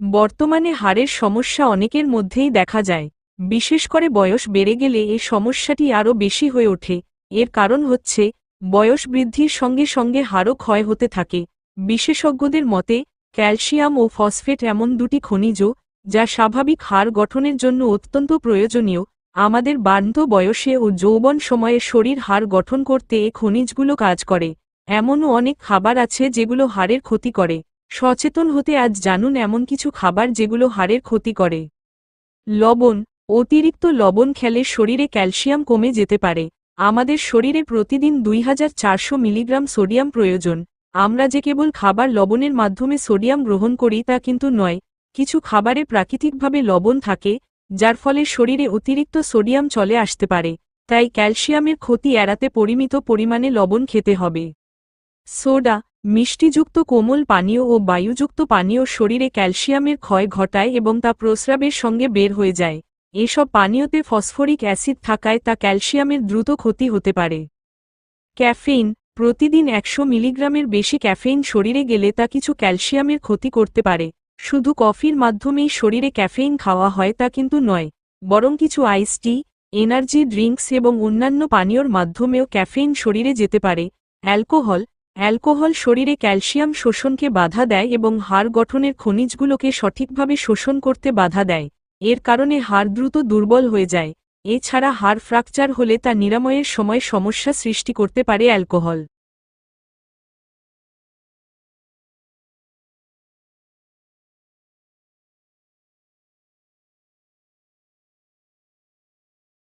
বর্তমানে হাড়ের সমস্যা অনেকের মধ্যেই দেখা যায়। বিশেষ করে বয়স বেড়ে গেলে এই সমস্যাটি আরও বেশি হয়ে ওঠে। এর কারণ হচ্ছে, বয়স বৃদ্ধির সঙ্গে সঙ্গে হাড়ও ক্ষয় হতে থাকে। বিশেষজ্ঞদের মতে, ক্যালসিয়াম ও ফসফেট এমন দুটি খনিজ, যা স্বাভাবিক হাড় গঠনের জন্য অত্যন্ত প্রয়োজনীয়। আমাদের বার্ধ বয়সে ও যৌবন সময়ে শরীর হাড় গঠন করতে এ খনিজগুলো কাজ করে। এমনও অনেক খাবার আছে যেগুলো হাড়ের ক্ষতি করে। সচেতন হতে আজ জানুন এমন কিছু খাবার যেগুলো হাড়ের ক্ষতি করে। লবণ, অতিরিক্ত লবণ খেলে শরীরে ক্যালসিয়াম কমে যেতে পারে। আমাদের শরীরে প্রতিদিন দুই হাজার চারশো মিলিগ্রাম সোডিয়াম প্রয়োজন। আমরা যে কেবল খাবার লবণের মাধ্যমে সোডিয়াম গ্রহণ করি তা কিন্তু নয়, কিছু খাবারে প্রাকৃতিকভাবে লবণ থাকে, যার ফলে শরীরে অতিরিক্ত সোডিয়াম চলে আসতে পারে, তাই ক্যালসিয়ামের ক্ষতি এড়াতে পরিমিত পরিমাণে লবণ খেতে হবে। সোডা মিষ্টিযুক্ত কোমল পানীয় ও বায়ুযুক্ত পানীয় শরীরে ক্যালসিয়ামের ক্ষয় ঘটায় এবং তা প্রস্রাবের সঙ্গে বের হয়ে যায়। এসব পানীয়তে ফসফরিক অ্যাসিড থাকায় তা ক্যালসিয়ামের দ্রুত ক্ষতি হতে পারে। ক্যাফেইন, প্রতিদিন একশো মিলিগ্রামের বেশি ক্যাফেইন শরীরে গেলে তা কিছু ক্যালসিয়ামের ক্ষতি করতে পারে। শুধু কফির মাধ্যমেই শরীরে ক্যাফেইন খাওয়া হয় তা কিন্তু নয়, বরং কিছু আইস টি, এনার্জি ড্রিঙ্কস এবং অন্যান্য পানীয়র মাধ্যমেও ক্যাফেইন শরীরে যেতে পারে। অ্যালকোহল অ্যালকোহল শরীরে ক্যালসিয়াম শোষণকে বাধা দেয় এবং হাড় গঠনের খনিজগুলোকে সঠিকভাবে শোষণ করতে বাধা দেয়। এর কারণে হাড় দ্রুত দুর্বল হয়ে যায়। এছাড়া হাড় ফ্র্যাকচার হলে তা নিরাময়ের সময় সমস্যা সৃষ্টি করতে পারে অ্যালকোহল।